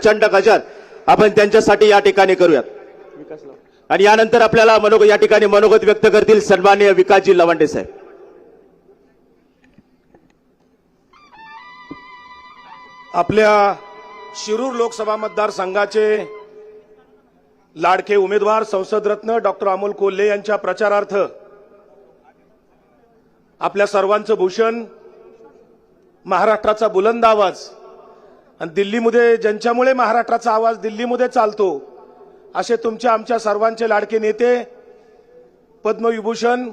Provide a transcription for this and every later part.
प्रचंड गजर आपण त्यांच्यासाठी या ठिकाणी करूयात. आणि यानंतर आपल्याला मनोगत या ठिकाणी मनोगत व्यक्त करतील सन्माननीय विकासजी लवंडे साहेब. आपल्या शिरूर लोकसभा मतदारसंघाचे लाडके उमेदवार संसदरत्न डॉक्टर अमोल कोल्हे यांच्या प्रचारार्थ आपल्या सर्वांचं भूषण महाराष्ट्राचा बुलंद आवाज आणि दिल्लीमध्ये ज्यांच्यामुळे महाराष्ट्राचा आवाज दिल्लीमध्ये चालतो असे तुमच्या आमच्या सर्वांचे लाडके नेते पद्मविभूषण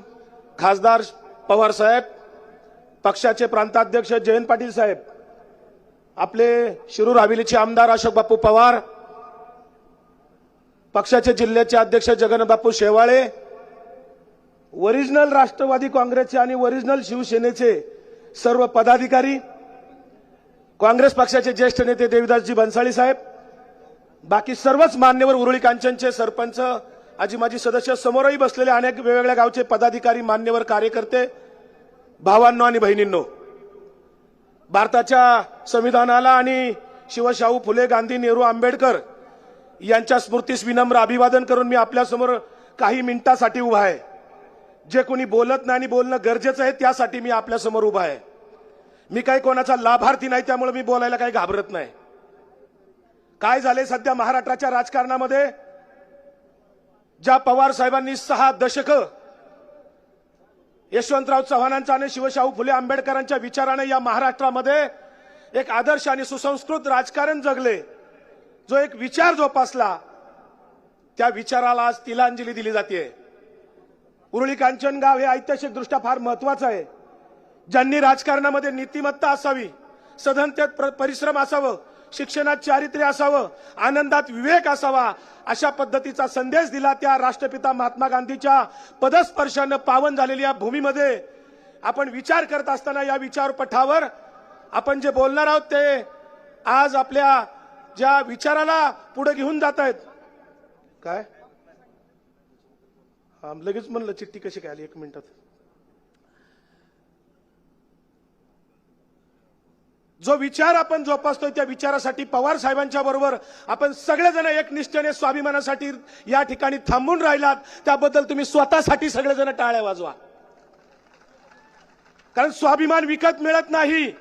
खासदार पवार साहेब पक्षाचे प्रांताध्यक्ष जयंत पाटील साहेब आपले शिरूर हवेलीचे आमदार अशोक बापू पवार पक्षाचे जिल्ह्याचे अध्यक्ष जगनबापू बापू शेवाळे ओरिजिनल राष्ट्रवादी काँग्रेसचे आणि ओरिजिनल शिवसेनेचे सर्व पदाधिकारी काँग्रेस पक्षाचे ज्येष्ठ नेते देविदासजी भन्साळी साहेब बाकी सर्वच मान्यवर उरुळी कांचनचे सरपंच आजी माजी सदस्य समोरही बसलेले अनेक वेगवेगळ्या गावचे पदाधिकारी मान्यवर कार्यकर्ते भावांनो आणि बहिणींनो. भारताच्या संविधानाला आणि शिवशाहू फुले गांधी नेहरू आंबेडकर यांच्या स्मृतीस विनम्र अभिवादन करून मी आपल्यासमोर काही मिनिटासाठी उभा आहे. जे कोणी बोलत नाही आणि बोलणं गरजेचं आहे त्यासाठी मी आपल्यासमोर उभा आहे. मी काही कोणाचा लाभार्थी नाही त्यामुळे मी बोलायला काही घाबरत नाही. काय झाले सध्या महाराष्ट्राच्या राजकारणामध्ये? ज्या पवार साहेबांनी सहा दशकं यशवंतराव चव्हाणांचा आणि शिवशाहू फुले आंबेडकरांच्या विचाराने या महाराष्ट्रामध्ये एक आदर्श आणि सुसंस्कृत राजकारण जगले. जो एक विचार जोपासला त्या विचाराला आज तिलांजली दिली जाते. उरुळी कांचनगाव हे ऐतिहासिकदृष्ट्या फार महत्वाचं आहे. ज्यांनी राजकारणामध्ये नीतिमत्ता असावी सधनतेत प्र- परिश्रम असावं शिक्षणात चारित्र्य असावं आनंदात विवेक असावा अशा पद्धतीचा संदेश दिला त्या राष्ट्रपिता महात्मा गांधीच्या पदस्पर्शानं पावन झालेल्या भूमीमध्ये. आपण विचार करत असताना या विचारपठावर आपण जे बोलणार आहोत ते आज आपल्या ज्या विचाराला पुढे घेऊन जात आहेत. काय? लगेच म्हणलं चिठ्ठी कशी काय आली? एक मिनिटात. जो विचार आपण जोपासतोय त्या विचारासाठी पवार साहेबांच्या बरोबर आपण सगळेजण एकनिष्ठेने स्वाभिमानासाठी या ठिकाणी थांबून राहिलात. त्याबद्दल तुम्ही स्वतःसाठी सगळेजण टाळ्या वाजवा. कारण स्वाभिमान विकत मिळत नाही.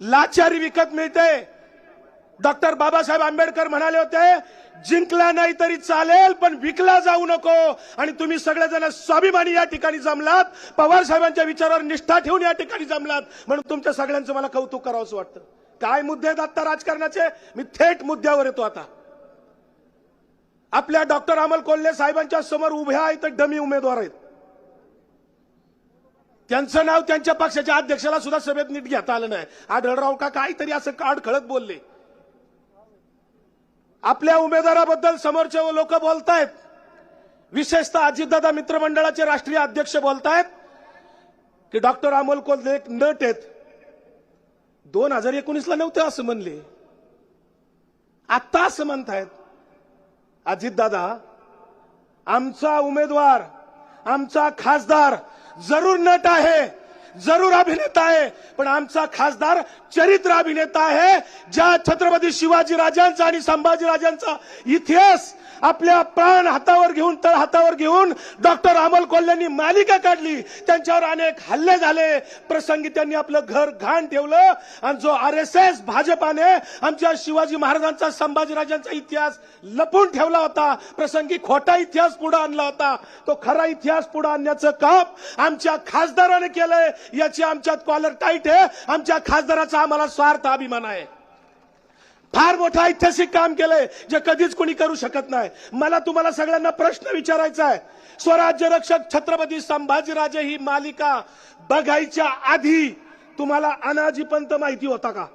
लाचारी विकत मिळते. डॉक्टर बाबासाहेब आंबेडकर म्हणाले होते जिंकला नाही तरी चालेल पण विकला जाऊ नको. आणि तुम्ही सगळेजण स्वाभिमानी या ठिकाणी जमलात पवार साहेबांच्या विचारावर निष्ठा ठेवून या ठिकाणी जमलात. म्हणून तुमच्या सगळ्यांचं मला कौतुक करावंसं वाटतं. काय मुद्दे आहेत आता राजकारणाचे? मी थेट मुद्द्यावर येतो आता. आपल्या डॉक्टर अमल कोल्हे साहेबांच्या समोर उभ्या आहेत डमी उमेदवार आहेत. त्यांचं नाव त्यांच्या पक्षाच्या अध्यक्षाला सुद्धा सभेत नीट घेता आलं नाही. आढळराव का काहीतरी असं काढ खळत बोलले. आपल्या उमेदवाराबद्दल समोरचे लोक बोलतायत. विशेषतः अजितदादा मित्रमंडळाचे राष्ट्रीय अध्यक्ष बोलतायत की डॉक्टर अमोल कोल्हे एक नट आहेत. दोन हजार एकोणीसला नव्हते असं म्हणले. आत्ता असं म्हणतायत. अजितदादा आमचा उमेदवार आमचा खासदार जरूर नट आहे. जरूर अभिनेता आहे. पण आमचा खासदार चरित्र अभिनेता आहे. ज्या छत्रपती शिवाजी राजांचा आणि संभाजी राजांचा इतिहास आपल्या प्राण हातावर घेऊन तळ हातावर घेऊन डॉक्टर अमल कोल्हेंनी मालिका काढली. त्यांच्यावर अनेक हल्ले झाले. प्रसंगी त्यांनी आपलं घर घाण ठेवलं. आणि जो आर एस एस भाजपाने आमच्या शिवाजी महाराजांचा संभाजीराजांचा इतिहास लपून ठेवला होता. प्रसंगी खोटा इतिहास पुढे आणला होता. तो खरा इतिहास पुढे आणण्याचं काम आमच्या खासदाराने केलंय. याची आमच्यात कॉलर टाईट आहे. आमच्या खासदाराचा आम्हाला स्वार्थ अभिमान आहे. फार मोठं ऐतिहासिक काम केलंय जे कधीच कोणी करू शकत नाही. मला तुम्हाला सगळ्यांना प्रश्न विचारायचा आहे. स्वराज्य रक्षक छत्रपती संभाजीराजे ही मालिका बघायच्या आधी तुम्हाला अनाजी पंत माहिती होता का?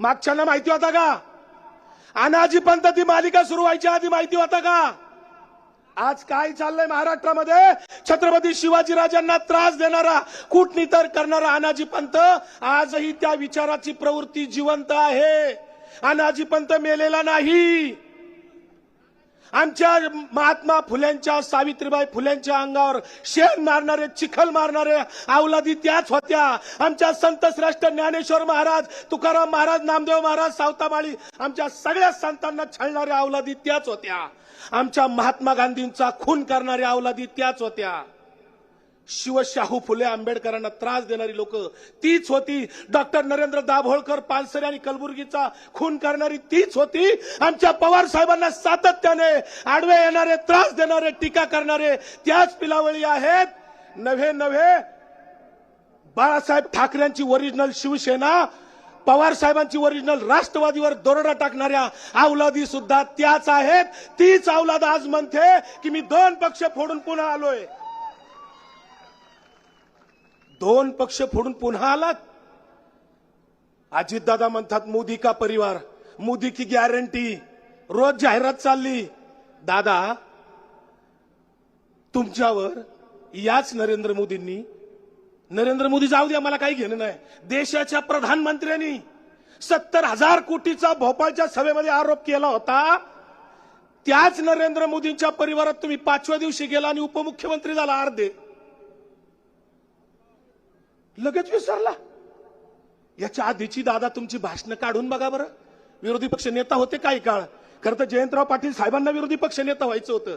मागच्यांना माहिती होता का? अनाजी पंत ती मालिका सुरू व्हायच्या आधी माहिती होता का? आज काय चाललंय महाराष्ट्रामध्ये? छत्रपती शिवाजीराजांना त्रास देणारा कुटनितर करणारा अनाजी पंत आजही त्या विचाराची प्रवृत्ती जिवंत आहे. अनाजी पंत मेलेला नाही. आमच्या महात्मा फुल्यांच्या सावित्रीबाई फुल्यांच्या अंगावर शेण मारणारे चिखल मारणारे अवलादी त्याच होत्या. आमच्या संत श्रेष्ठ ज्ञानेश्वर महाराज तुकाराम महाराज नामदेव महाराज सावतामाळी आमच्या सगळ्या संतांना छळणाऱ्या अवलादी त्याच होत्या. आमच्या महात्मा गांधींचा खून करणाऱ्या अवलादी त्याच होत्या. शिवशाहू फुले आंबेडकरांना त्रास देणारी लोक तीच होती. डॉक्टर नरेंद्र दाभोळकर पानसरे आणि कलबुर्गीचा खून करणारी तीच होती. आमच्या पवार साहेबांना सातत्याने आडवे येणारे त्रास देणारे टीका करणारे त्याच पिलावळी आहेत. नव्हे नव्हे. बाळासाहेब ठाकरेंची ओरिजिनल शिवसेना पवार साहेबांची ओरिजिनल राष्ट्रवादीवर दरोडा टाकणाऱ्या अवलादी सुद्धा त्याच आहेत. तीच अवलाद आज म्हणते की मी दोन पक्ष फोडून पुन्हा आलोय. दोन पक्ष फोडून पुन्हा आलात? अजितदादा म्हणतात मोदी का परिवार? मोदी की गॅरंटी रोज जाहिरात चालली. दादा तुमच्यावर याच नरेंद्र मोदींनी नरेंद्र मोदी जाऊ द्या मला काही घेणं नाही. देशाच्या प्रधानमंत्र्यांनी सत्तर हजार कोटीचा भोपाळच्या सभेमध्ये आरोप केला होता. त्याच नरेंद्र मोदींच्या परिवारात तुम्ही पाचव्या दिवशी गेला आणि उपमुख्यमंत्री झाला अर्धे. लगेच विसरला. याच्या आधीची दादा तुमची भाषणं काढून बघा बरं. विरोधी पक्ष नेता होते काही काळ. खरं तर जयंतराव पाटील साहेबांना विरोधी पक्ष नेता व्हायचं होतं.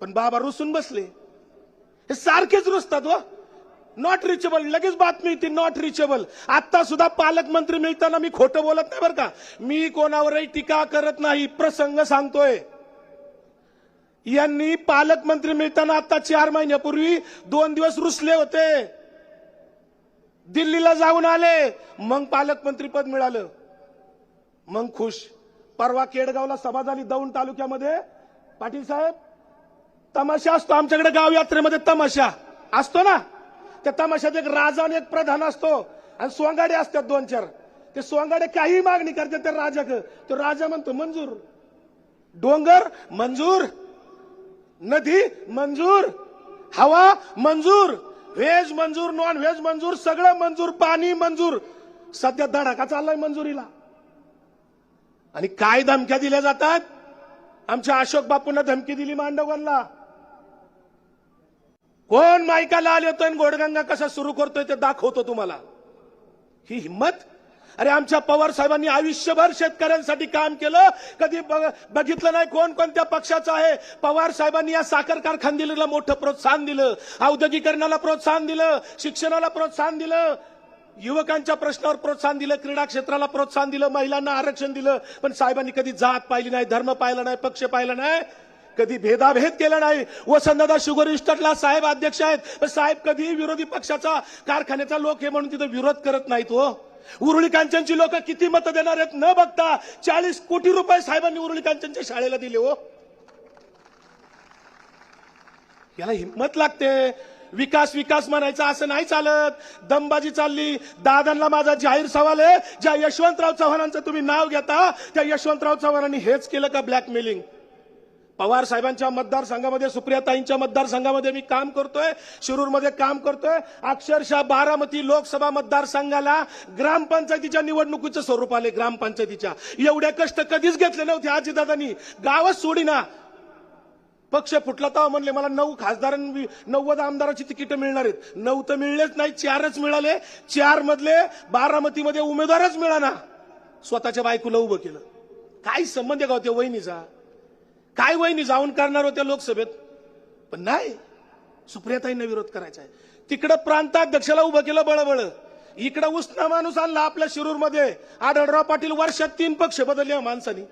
पण बाबा रुसून बसले. हे सारखेच रुसतात व नॉट रिचेबल लगेच बातमी येते नॉट रिचेबल आता सुद्धा पालकमंत्री मिळताना मी खोटं बोलत नाही बरं का. मी कोणावरही टीका करत नाही प्रसंग सांगतोय. यांनी पालकमंत्री मिळताना आता चार महिन्यापूर्वी दोन दिवस रुसले होते. दिल्लीला जाऊन आले. मग पालकमंत्री पद मिळालं. मग खुश. परवा केडगावला सभा झाली दौंड तालुक्यामध्ये पाटील साहेब तमाशा असतो आमच्याकडे गाव यात्रेमध्ये तमाशा. असतो ना? त्या तमाशात एक राजा आणि एक प्रधान असतो. आणि सोंगाडे असतात दोन चार. ते सोंगाडे काही मागणी करतात त्या राजाक तो राजा म्हणतो मंजूर. डोंगर मंजूर. नदी मंजूर. हवा मंजूर. व्हेज मंजूर नॉन व्हेज मंजूर सगळं मंजूर पाणी मंजूर. सध्या धडाका चाललाय मंजुरीला. आणि काय धमक्या दिल्या जातात. आमच्या अशोक बापूंना धमकी दिली मांडवगणला. कोण मायकाला आले होतं आणि गोडगंगा कसा सुरू करतोय ते दाखवतो तुम्हाला. ही हिंमत अरे आमच्या पवार साहेबांनी आयुष्यभर शेतकऱ्यांसाठी काम केलं. कधी बघितलं नाही कोण कोणत्या पक्षाचं आहे. पवार साहेबांनी या साखर कारखानदिला मोठं प्रोत्साहन दिलं. औद्योगिकरणाला प्रोत्साहन दिलं. शिक्षणाला प्रोत्साहन दिलं. युवकांच्या प्रश्नावर प्रोत्साहन दिलं. क्रीडा क्षेत्राला प्रोत्साहन दिलं. महिलांना आरक्षण दिलं. पण साहेबांनी कधी जात पाहिली नाही धर्म पाहिला नाही पक्ष पाहिला नाही. कधी भेदाभेद केला नाही. वसंतदादा शुगर इन्स्टंटला साहेब अध्यक्ष आहेत. साहेब कधीही विरोधी पक्षाचा कारखान्याचा लोक हे म्हणून तिथं विरोध करत नाहीत हो. उरुळी कांचनची लोक किती मतं देणार आहेत न बघता चाळीस कोटी रुपये साहेबांनी उरुळी कांचनच्या शाळेला दिले हो. याला हिंमत लागते. विकास विकास म्हणायचा असं नाही चालत. दमबाजी चालली. दादांना माझा जाहीर सवाल आहे. ज्या यशवंतराव चव्हाणांचं तुम्ही नाव घेता त्या यशवंतराव चव्हाणांनी हेच केलं का ब्लॅकमेलिंग पवार साहेबांच्या मतदारसंघामध्ये सुप्रियाताईंच्या मतदारसंघामध्ये मी काम करतोय शिरूरमध्ये काम करतोय. अक्षरशः बारामती लोकसभा मतदारसंघाला ग्रामपंचायतीच्या निवडणुकीचं स्वरूप आले ग्रामपंचायतीच्या. एवढे कष्ट कधीच घेतले नव्हते आजीदादांनी. गावच सोडीना. पक्ष फुटला तर म्हणले मला नऊ खासदार नव्वद आमदाराची तिकीटं मिळणार आहेत. नऊ तर मिळलेच नाही चारच मिळाले. चार मधले बारामतीमध्ये उमेदवारच मिळाना. स्वतःच्या बायकोला उभं केलं. काय संबंध आहे का होत्या वहिनीचा? काय वहिनी जाऊन करणार होत्या लोकसभेत? पण नाही. सुप्रियाताईंना विरोध करायचा आहे. तिकडं प्रांताध्यक्षाला उभं केलं बळबळ. इकडं उष्ण माणूस आणला आपल्या शिरूरमध्ये आढळराव पाटील वर्षात तीन पक्ष बदलले माणसानी.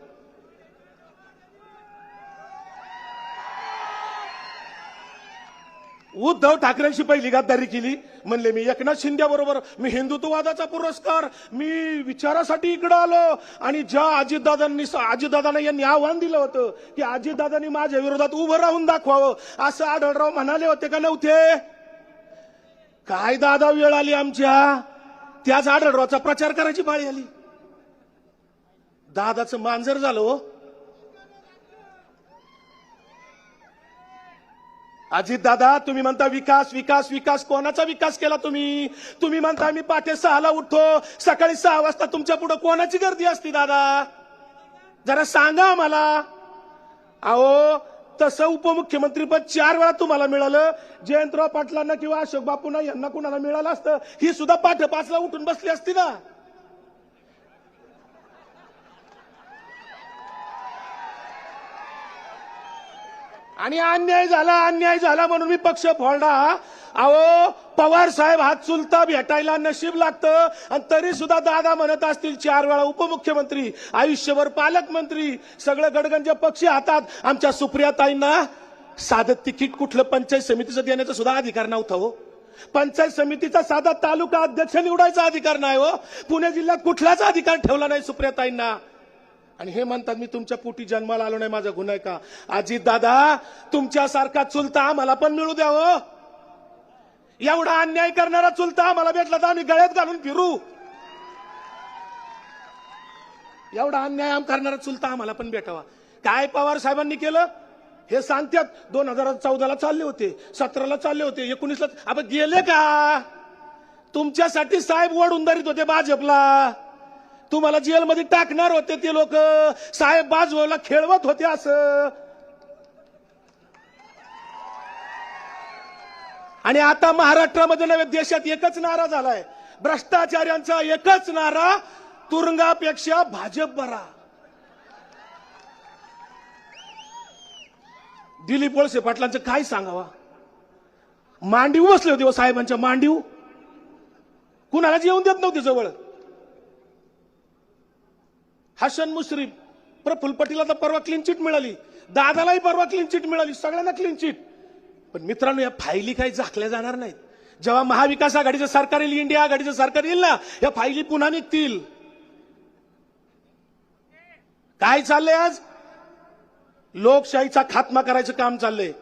उद्धव ठाकरेंशी पहिली गद्दारी केली. म्हणले मी एकनाथ शिंदे बरोबर मी हिंदुत्ववादाचा पुरस्कार मी विचारासाठी इकडे आलो आणि ज्या अजितदादांनी अजितदादांना यांनी आव्हान दिलं होतं की अजितदादांनी माझ्या विरोधात उभं राहून दाखवावं. असं आढळराव म्हणाले होते का नव्हते? काय दादा वेळ आली आमच्या? त्याच आढळरावचा प्रचार करायची पाळी आली. दादाचं मांजर झालं हो. अजित दादा तुम्ही म्हणता विकास विकास विकास. कोणाचा विकास केला तुम्ही? तुम्ही म्हणता मी पाठे सहाला उठतो सकाळी सहा वाजता तुमच्यापुढे कोणाची गर्दी असती दादा? जरा सांगा आम्हाला. अहो तसं उपमुख्यमंत्री पद चार वेळा तुम्हाला मिळालं. जयंतराव पाटलांना किंवा अशोक बापूंना यांना कुणाला मिळालं असतं? ही सुद्धा पाठ पाचला उठून बसली असती ना. आणि अन्याय झाला अन्याय झाला म्हणून मी पक्ष फोडला. अहो पवार साहेब हात चुलता भेटायला नशीब लागतं. आणि तरी सुद्धा दादा म्हणत असतील चार वेळा उपमुख्यमंत्री आयुष्यभर पालकमंत्री सगळं गडगंज पक्षी हातात. आमच्या सुप्रियाताईंना साधं तिकीट कुठलं पंचायत समितीचं देण्याचा सुद्धा अधिकार नव्हता हो. पंचायत समितीचा साधा तालुका अध्यक्ष निवडायचा अधिकार नाही हो. पुणे जिल्ह्यात कुठलाच अधिकार ठेवला नाही सुप्रियाताईंना. आणि हे म्हणतात मी तुमच्या पोटी जन्माला आलो नाही माझा गुन्हा आहे का? अजित दादा तुमच्यासारखा चुलता आम्हाला पण मिळू द्यावं हो. एवढा अन्याय करणारा चुलता आम्हाला भेटला तर आम्ही गळ्यात घालून फिरू. एवढा अन्याय करणारा चुलता आम्हाला पण भेटावा. काय पवार साहेबांनी केलं? हे सांगतात दोन हजार चौदाला चालले होते सतराला चालले होते एकोणीसला आपण गेले का? तुमच्यासाठी साहेब वड उंदारीत होते भाजपला. तुम्हाला जेलमध्ये टाकणार होते ते लोक. साहेब बाजूला खेळवत होते असं. आणि आता महाराष्ट्रामध्ये नव्हे देशात एकच नारा झालाय. भ्रष्टाचार्यांचा एकच नारा तुरुंगापेक्षा भाजप बरा दिलीप वळसे पाटलांचं काय सांगावा? मांडीव बसले होते हो साहेबांच्या मांडीव. कुणाला जेवून देत नव्हते जवळ. हसन मुश्रीफ प्रफुल्ल पटेलला तर परवा क्लीन चिट मिळाली. दादालाही परवा क्लीन चिट मिळाली सगळ्यांना क्लीन चिट पण मित्रांनो या फायली काही झाकल्या जाणार नाहीत. जेव्हा महाविकास आघाडीचं सरकार येईल इंडिया आघाडीचं सरकार येईल ना या फायली पुन्हा निघतील. काय चाललंय आज? लोकशाहीचा खात्मा करायचं काम चाललंय.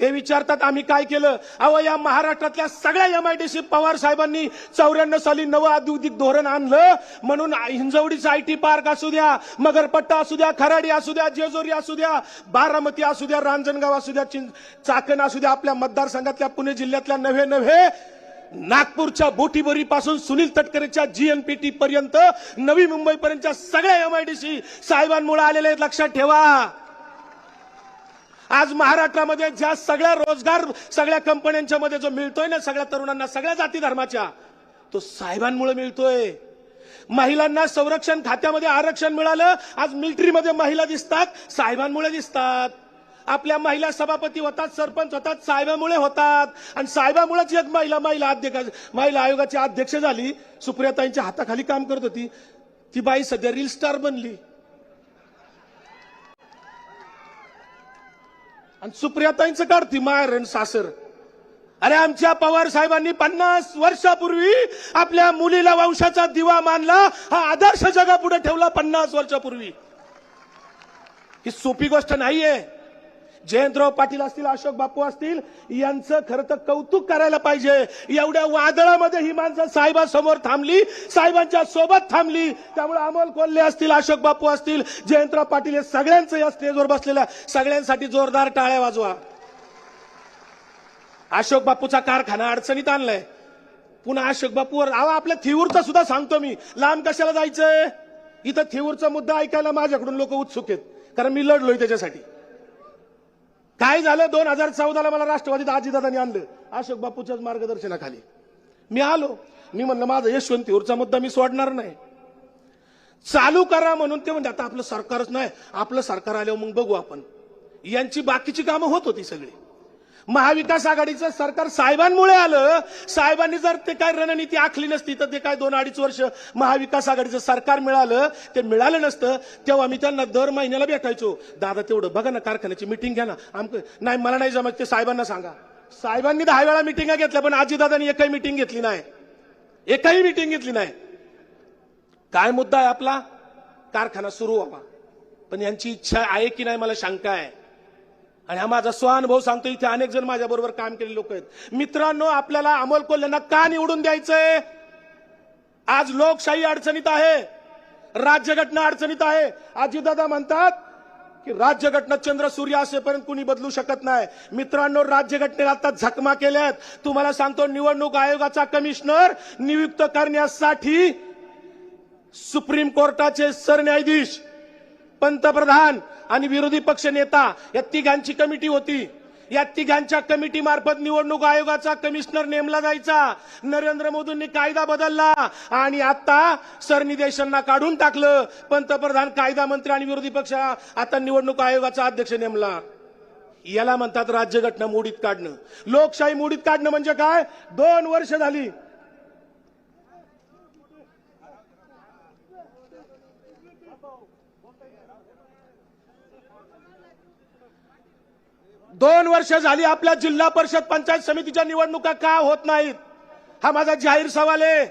हे विचारतात आम्ही काय केलं? अहो या महाराष्ट्रातल्या सगळ्या M I D C Pawar साहेबांनी चौऱ्याण्णव साली नवं औद्योगिक धोरण आणलं. म्हणून हिंजवडीचा आयटी पार्क असू द्या मगरपट्टा असू द्या खराडी असू द्या जेजोरी असू द्या बारामती असू द्या रांजणगाव असू द्या चिं- चाकण असू द्या आपल्या मतदारसंघातल्या पुणे जिल्ह्यातल्या नव्हे नव्हे नागपूरच्या बोटीबोरी पासून सुनील तटकरेच्या जीएनपीटी पर्यंत नवी मुंबई पर्यंतच्या सगळ्या एमआयडीसी साहेबांमुळे आलेले आहेत. लक्षात ठेवा. आज महाराष्ट्रामध्ये ज्या सगळ्या रोजगार सगळ्या कंपन्यांच्या मध्ये जो मिळतोय ना सगळ्या तरुणांना सगळ्या जाती धर्माच्या तो साहेबांमुळे मिळतोय. महिलांना संरक्षण खात्यामध्ये आरक्षण मिळालं आज मिलिटरीमध्ये महिला दिसतात साहेबांमुळे दिसतात. आपल्या महिला सभापती होतात सरपंच होतात साहेबामुळे होतात. आणि साहेबामुळेच एक महिला महिला अध्यक्ष महिला आयोगाची अध्यक्ष झाली. सुप्रियाताईंच्या हाताखाली काम करत होती. ती बाई सध्या रील स्टार बनली. आणि सुप्रियाताईंचं काढती मायर आणि सासर. अरे आमच्या पवार साहेबांनी पन्नास वर्षापूर्वी आपल्या मुलीला वंशाचा दिवा मानला हा आदर्श जगापुढे ठेवला पन्नास वर्षापूर्वी. ही सोपी गोष्ट नाहीये. जयंतराव पाटील असतील अशोक बापू असतील यांचं खरं तर कौतुक करायला पाहिजे. एवढ्या वादळामध्ये ही माणसं साहेबांसमोर थांबली साहेबांच्या सोबत थांबली. त्यामुळे अमोल कोल्हे असतील अशोक बापू असतील जयंतराव पाटील हे सगळ्यांचं या स्टेजवर बसलेल्या सगळ्यांसाठी जोरदार टाळ्या वाजवा. अशोक बापूचा कारखाना अडचणीत आणलाय. पुन्हा अशोक बापूवर अहो आपल्या थिऊरचा सुद्धा सांगतो मी. लांब कशाला जायचंय? इथं थिऊरचा मुद्दा ऐकायला माझ्याकडून लोक उत्सुक आहेत. कारण मी लढलोय त्याच्यासाठी. काय झालं? दोन हजार चौदाला मला राष्ट्रवादीत आजीदादांनी आणलं. अशोक बापूच्याच मार्गदर्शनाखाली. मी आलो. मी म्हणलं माझा यशवंतीवरचा मुद्दा मी सोडणार नाही. चालू करा म्हणून ते म्हणजे आता आपलं सरकारच नाही. आपलं सरकार आल्यावर मग बघू आपण. यांची बाकीची कामं होत होती सगळी. महाविकास आघाडीचं सरकार साहेबांमुळे आलं. साहेबांनी जर ते काय रणनीती आखली नसती तर ते काय दोन अडीच वर्ष महाविकास आघाडीचं सरकार मिळालं ते मिळालं नसतं तेव्हा मी त्यांना दर महिन्याला भेटायचो. दादा तेवढं बघा ना कारखान्याची मिटिंग घ्या ना. आमक नाही मला नाही जमत ते साहेबांना सांगा. साहेबांनी दहा वेळा मिटिंगा घेतल्या पण आजीदादांनी एकही मिटिंग घेतली नाही. एकही मिटिंग घेतली नाही. काय मुद्दा आहे आपला? कारखाना सुरू व्हावा. पण यांची इच्छा आहे की नाही मला शंका आहे. आणि हा माझा स्वानुभव सांगतो इथे अनेक जण माझ्याबरोबर काम केलेले लोक आहेत. मित्रांनो आपल्याला अमोल कोल्ह्यांना का निवडून द्यायचंय? आज लोकशाही अडचणीत आहे राज्यघटना अडचणीत आहे. आजीदादा म्हणतात की राज्यघटना चंद्र सूर्य असेपर्यंत कुणी बदलू शकत नाही. मित्रांनो राज्यघटनेला आता झकमा केल्यात. तुम्हाला सांगतो निवडणूक आयोगाचा कमिशनर नियुक्त करण्यासाठी सुप्रीम कोर्टाचे सरन्यायाधीश पंतप्रधान आणि विरोधी पक्ष नेता या तिघांची कमिटी होती. या तिघांच्या कमिटी मार्फत निवडणूक आयोगाचा कमिशनर नेमला जायचा. नरेंद्र मोदींनी कायदा बदलला आणि आता सरनिदेशांना काढून टाकलं. पंतप्रधान कायदा मंत्री आणि विरोधी पक्ष आता निवडणूक आयोगाचा अध्यक्ष नेमला. याला म्हणतात राज्यघटना मोडीत काढणं. लोकशाही मोडीत काढणं म्हणजे काय? दोन वर्ष झाली. दोन वर्ष झाली आपल्या जिल्हा परिषद पंचायत समितीच्या निवडणुका का होत नाहीत? हा माझा जाहीर सवाल आहे.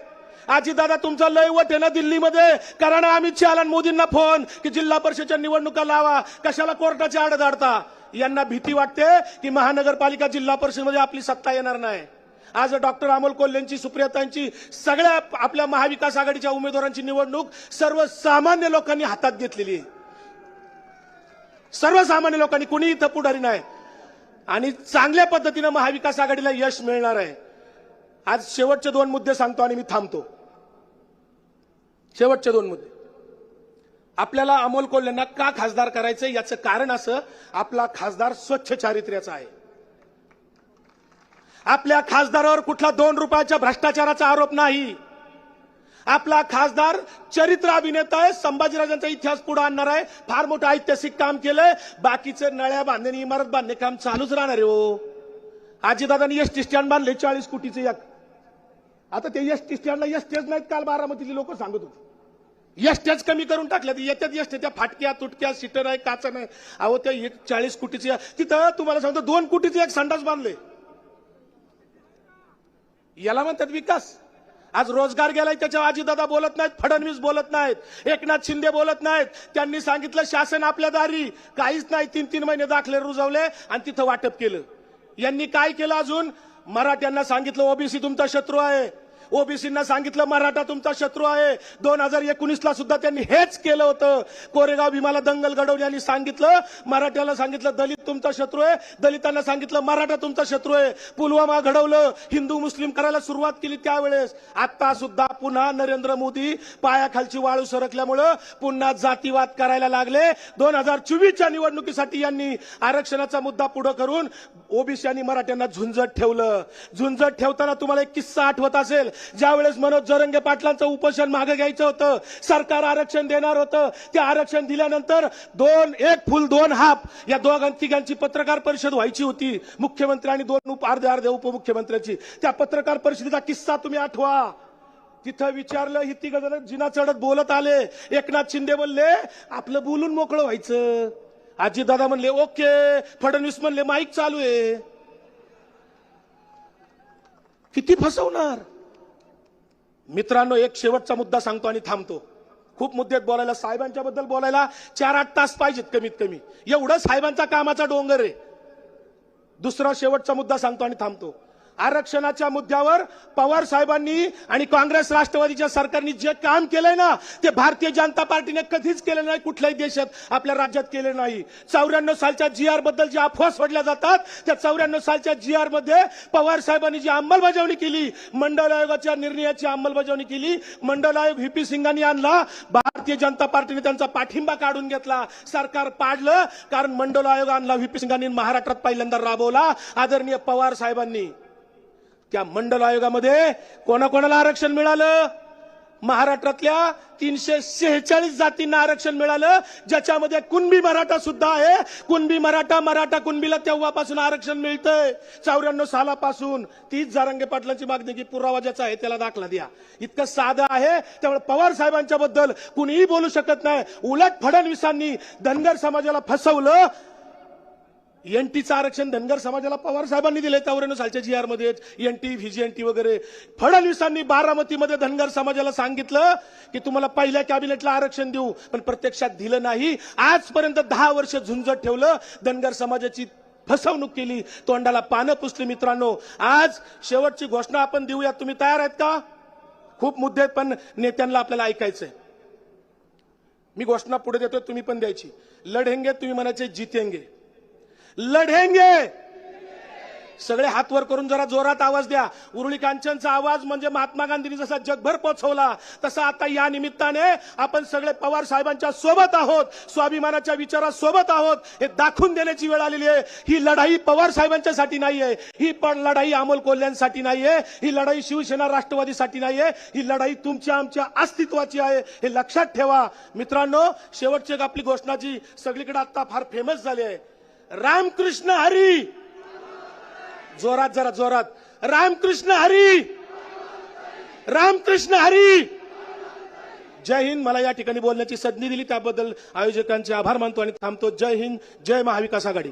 आजी दादा तुमचा लय वट आहे ना दिल्लीमध्ये? करा ना अमित शहा आणि मोदींना फोन की जिल्हा परिषदच्या निवडणुका लावा. कशाला कोर्टाची आड धाडता यांना भीती वाटते की महानगरपालिका जिल्हा परिषदमध्ये आपली सत्ता येणार नाही. आज डॉक्टर अमोल कोल्हेंची सुप्रियतांची सगळ्या आपल्या महाविकास आघाडीच्या उमेदवारांची निवडणूक सर्वसामान्य लोकांनी हातात घेतलेली आहे. सर्वसामान्य लोकांनी कुणी इथं पुढारी नाही. आणि चांगल्या पद्धतीनं महाविकास आघाडीला यश मिळणार आहे. आज शेवटचे दोन मुद्दे सांगतो आणि मी थांबतो. शेवटचे दोन मुद्दे. आपल्याला अमोल कोल्हेंना का खासदार करायचं याचं कारण असं आपला खासदार स्वच्छ चारित्र्याचा आहे. आपल्या खासदारावर कुठला दोन रुपयाच्या भ्रष्टाचाराचा आरोप नाही. आपला खासदार चरित्र अभिनेता आहे संभाजीराजांचा इतिहास पुढे आणणार आहे फार मोठं ऐतिहासिक काम केलंय बाकीचे नळ्या बांधणे आणि इमारत बांधणे काम चालूच राहणार आहे हो. आजीदादांनी एस टी स्टँड बांधले चाळीस कोटीचे एक. आता ते एस टी स्टँडला एस टीच नाहीत काल बारामतीतले लोक सांगत होते. एस टीच कमी करून टाकल्या येत्यात एस त्या फाटक्या तुटक्या सीटर आहे काचा नाही. अहो त्या एक चाळीस कोटीचे तिथं तुम्हाला सांगतो दोन कोटीचे एक संडास बांधले. याला म्हणतात विकास. आज रोजगार गेलाय त्याच्या दादा बोलत नाहीत फडणवीस बोलत नाहीत एकनाथ शिंदे बोलत नाहीत. त्यांनी सांगितलं शासन आपल्या दारी. काहीच नाही तीन तीन महिने दाखले रुजवले आणि तिथं वाटप केलं. यांनी काय केलं अजून? मराठ्यांना सांगितलं ओबीसी तुमचा शत्रू आहे. ओबीसींना सांगितलं मराठा तुमचा शत्रू आहे. दोन हजार एकोणीसला सुद्धा त्यांनी हेच केलं होतं. कोरेगाव भीमाला दंगल घडवली आणि सांगितलं मराठ्याला सांगितलं दलित तुमचा शत्रू आहे. दलितांना सांगितलं मराठा तुमचा शत्रू आहे. पुलवामा घडवलं हिंदू मुस्लिम करायला सुरुवात केली त्यावेळेस. आता सुद्धा पुन्हा नरेंद्र मोदी पायाखालची वाळू सरकल्यामुळं पुन्हा जातीवाद करायला लागले. दोन हजार चोवीसच्या निवडणुकीसाठी यांनी आरक्षणाचा मुद्दा पुढे करून ओबीसी आणि मराठ्यांना झुंजत ठेवलं. झुंजत ठेवताना तुम्हाला एक किस्सा आठवत असेल. ज्यावेळेस मनोज जरंगे पाटलांचं उपोषण मागे घ्यायचं होतं सरकार आरक्षण देणार होतं ते आरक्षण दिल्यानंतर दोन एक फुल दोन हाफ या दोघां तिघांची पत्रकार परिषद व्हायची होती. मुख्यमंत्री आणि दोन उप अर्धे अर्धे उपमुख्यमंत्र्यांची. त्या पत्रकार परिषदेचा किस्सा तुम्ही आठवा. तिथं विचारलं ही तिघ जण जिना चढत बोलत आले. एकनाथ शिंदे बोलले आपलं बोलून मोकळं व्हायचं. आजी दादा म्हणले ओके. फडणवीस म्हणले माईक चालू आहे. किती फसवणार? मित्रांनो एक शेवटचा मुद्दा सांगतो आणि थांबतो. खूप मुद्देत बोलायला साहेबांच्या बद्दल बोलायला चार आठ तास पाहिजेत कमीत कमी एवढं साहेबांचा कामाचा डोंगर आहे. दुसरा शेवटचा मुद्दा सांगतो आणि थांबतो. आरक्षणाच्या मुद्द्यावर पवार साहेबांनी आणि काँग्रेस राष्ट्रवादीच्या सरकारने जे काम केलंय ना ते भारतीय जनता पार्टीने कधीच केलं नाही कुठल्याही देशात आपल्या राज्यात केले नाही. चौऱ्याण्णव सालच्या जी आरबद्दल ज्या अफवा सोडल्या जातात त्या चौऱ्याण्णव सालच्या जी आरमध्ये पवार साहेबांनी जी अंमलबजावणी केली मंडळ आयोगाच्या निर्णयाची अंमलबजावणी केली मंडळ आयोग व्हीपी सिंगांनी आणला भारतीय जनता पार्टीने त्यांचा पाठिंबा काढून घेतला सरकार पाडलं कारण मंडळ आयोग आणला व्हीपी सिंगांनी महाराष्ट्रात पहिल्यांदा राबवला. आदरणीय पवार साहेबांनी त्या मंडल आयोगामध्ये कोणाकोणाला आरक्षण मिळालं? महाराष्ट्रातल्या तीनशे शेहेचाळीस जातींना आरक्षण मिळालं ज्याच्यामध्ये कुणबी मराठा सुद्धा आहे. कुणबी मराठा मराठा कुणबीला तेव्हापासून आरक्षण मिळतंय. चौऱ्याण्णव सालापासून तीच जारंगे पाटलांची मागणी की पुरावा ज्याचा आहे त्याला दाखला द्या. इतकं साधं आहे. त्यामुळे पवार साहेबांच्या बद्दल कुणीही बोलू शकत नाही. उलट फडणवीसांनी धनगर समाजाला फसवलं. एनटीचं आरक्षण धनगर समाजाला पवार साहेबांनी दिले त्यावरून सालच्या G R VJ NT VJNT वगैरे. फडणवीसांनी बारामतीमध्ये धनगर समाजाला सांगितलं की तुम्हाला पहिल्या कॅबिनेटला आरक्षण देऊ पण प्रत्यक्षात दिलं नाही. आजपर्यंत दहा वर्ष झुंजत ठेवलं धनगर समाजाची फसवणूक केली तोंडाला पानं पुसली मित्रांनो. आज शेवटची घोषणा आपण देऊया तुम्ही तयार आहेत का? खूप मुद्दे आहेत पण नेत्यांना आपल्याला ऐकायचंय. मी घोषणा पुढे देतोय तुम्ही पण द्यायची. लढेंगे तुम्ही म्हणायचे जितेंगे. लढेंगे. सगळे हात वर करून जरा जोरात आवाज द्या. उरुळी कांचनचा आवाज म्हणजे महात्मा गांधींनी जसा जगभर पोचवला तसा आता या निमित्ताने आपण सगळे पवार साहेबांच्या सोबत आहोत स्वाभिमानाच्या विचारासोबत आहोत. हे दाखवून देण्याची वेळ आलेली आहे. ही लढाई पवार साहेबांच्यासाठी नाहीये. ही पण लढाई अमोल कोल्ह्यांसाठी नाहीये. ही लढाई शिवसेना राष्ट्रवादीसाठी नाहीये. ही लढाई तुमच्या आमच्या अस्तित्वाची आहे. हे लक्षात ठेवा. मित्रांनो शेवटची आपली घोषणाची सगळीकडे आता फार फेमस झाली आहे. रामकृष्ण हरी. जोरात जरा जोरात. रामकृष्ण हरी. रामकृष्ण हरी. जय हिंद. मला या ठिकाणी बोलण्याची संधी दिली. त्याबद्दल आयोजकांचे आभार मानतो आणि थांबतो. जय हिंद. जय महाविकास आघाडी.